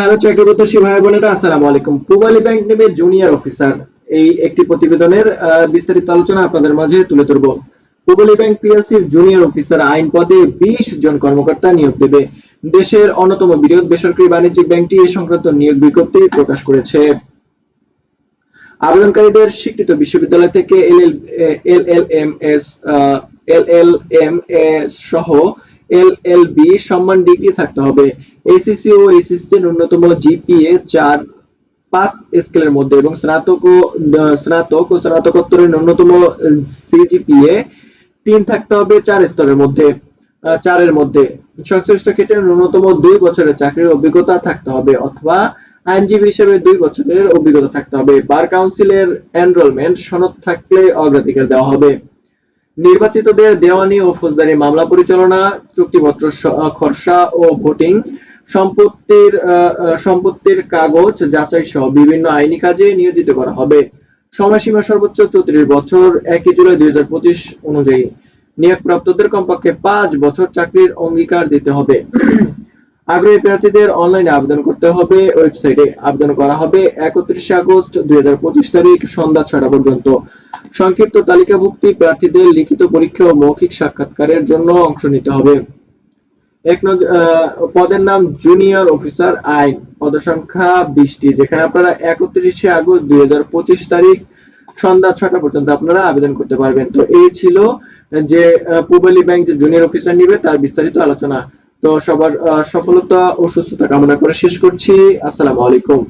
Hello চাকরিপ্রত্যাশী ভাই বোনেরা, আসসালামু আলাইকুম। Pubali bank junior officer. এই একটি প্রতিবেদনের বিস্তারিত আলোচনা আপনাদের মাঝে তুলে ধরব। পূবালী ব্যাংক জুনিয়র অফিসার আইন পদে বিশ জন কর্মকর্তা নিয়োগ দেবে। দেশের অন্যতম বৃহৎ বেসরকারি বাণিজ্যিক ব্যাংকটি সংক্রান্ত নিয়োগ বিজ্ঞপ্তি প্রকাশ করেছে। আবেদনকারীদের স্বীকৃত বিশ্ববিদ্যালয় থেকে L L M S L L M S সহ এল এল বি সম্মান ডিগ্রি থাকতে হবে। এসিসি ও এসিসি ন্যূনতম জিপিএ চার পাঁচ স্কেলের মধ্যে এবং স্নাতক ও স্নাতক ও স্নাতকোত্তরের ন্যূনতম সিজিপিএ তিন থাকতে হবে চার স্তরের মধ্যে চারের মধ্যে। সংশ্লিষ্ট ক্ষেত্রে ন্যূনতম দুই বছরের চাকরির অভিজ্ঞতা থাকতে হবে অথবা আইনজীবী হিসেবে দুই বছরের অভিজ্ঞতা থাকতে হবে। বার কাউন্সিলের এনরোলমেন্ট সনদ থাকলে অগ্রাধিকার দেওয়া হবে। নির্বাচিতদের দেওয়ানি ও ফৌজদারি মামলা পরিচালনা, চুক্তিপত্র খরসা ও ভোটিং, সম্পত্তির সম্পত্তির কাগজ যাচাই সহ বিভিন্ন আইনি কাজে নিয়োজিত করা হবে। সময়সীমা সর্বোচ্চ চৌত্রিশ বছর, একই জুলাই দুই হাজার পঁচিশ অনুযায়ী। নিয়োগপ্রাপ্তদের কমপক্ষে পাঁচ বছর চাকরির অঙ্গীকার দিতে হবে। আগ্রহী প্রার্থীদের অনলাইনে আবেদন করতে হবে। ওয়েবসাইটে আবেদন করা হবে একত্রিশে আগস্ট দুই হাজার পঁচিশ তারিখ সন্ধ্যা ছয়টা পর্যন্ত। সংক্ষিপ্ত তালিকাভুক্তি প্রার্থীদের লিখিত পরীক্ষা ও মৌখিক সাক্ষাৎকারের জন্য অংশ নিতে হবে। এক পদের নাম জুনিয়র অফিসার আইন পদসংখ্যা বিশটি। যেখানে আপনারা একত্রিশে আগস্ট দুই হাজার পঁচিশ তারিখ সন্ধ্যা ছটা পর্যন্ত আপনারা আবেদন করতে পারবেন। তো এই ছিল যে পূবালী ব্যাংক যে জুনিয়র অফিসার নিবে, তার বিস্তারিত আলোচনা। তো সবার সফলতা ও সুস্থতা কামনা করে শেষ করছি। আসসালামু আলাইকুম।